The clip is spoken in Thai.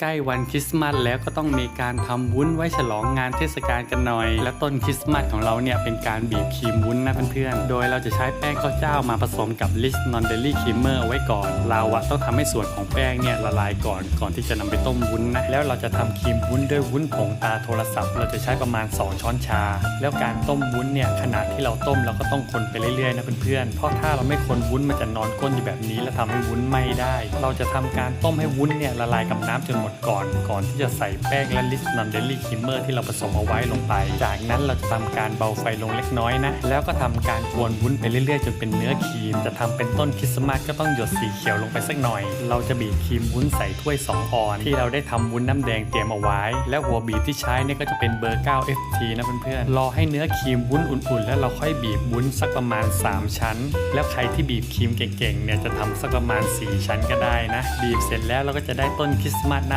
ใกล้วันคริสต์มาสแล้วก็ต้องมีการทำวุ้นไว้ฉลองงานเทศกาลกันหน่อย และต้นคริสต์มาสของเราเนี่ยเป็นการบีบครีมวุ้นนะเพื่อนๆ โดยเราจะใช้แป้งข้าวเจ้ามาผสมกับลิสนอนเดลี่ครีมเมอร์ไว้ก่อน เราอะต้องทำให้ส่วนของแป้งเนี่ยละลายก่อนก่อนที่จะนำไปต้มวุ้นนะ แล้วเราจะทำครีมวุ้นด้วยวุ้นผงตาโทรศัพท์ เราจะใช้ประมาณ 2 ช้อนชา แล้วการต้มวุ้นเนี่ยขนาดที่เราต้มเราก็ต้องคนไปเรื่อยๆนะเพื่อนๆ เพราะถ้าเราไม่คนวุ้นมันจะนอนก้นอยู่แบบนี้ แล้วทำให้วุ้นไม้ได้ เราจะทำการต้มให้วุ้นเนี่ยละลายกับน้ำจนหมดก่อน ก่อนที่จะใส่แป้งและลิสนอนเดลี่คิมเมอร์ที่เราผสมเอาไว้ลงไป จากนั้นเราจะทำการเบาไฟลงเล็กน้อยนะ แล้วก็ทำการกวนวุ้นไปเรื่อยๆจนเป็นเนื้อครีม จะทำเป็นต้นคริสต์มาสก็ต้องหยดสีเขียวลงไปสักหน่อย เราจะบีบครีมวุ้นใส่ถ้วย 2 ออน ที่เราได้ทำวุ้นน้ำแดงเตรียมเอาไว้ และหัวบีบที่ใช้เนี่ยก็จะเป็นเบอร์ 9 FT นะเพื่อนๆ รอให้เนื้อครีมวุ้นอุ่นๆ แล้วเราค่อยบีบวุ้นสักประมาณ 3 ชั้น แล้วใครที่บีบครีมเก่งๆ เนี่ยจะทำสักประมาณ 4 ชั้นก็ได้นะ บีบเสร็จแล้วเราก็จะได้ต้นคริสต์มาสน่า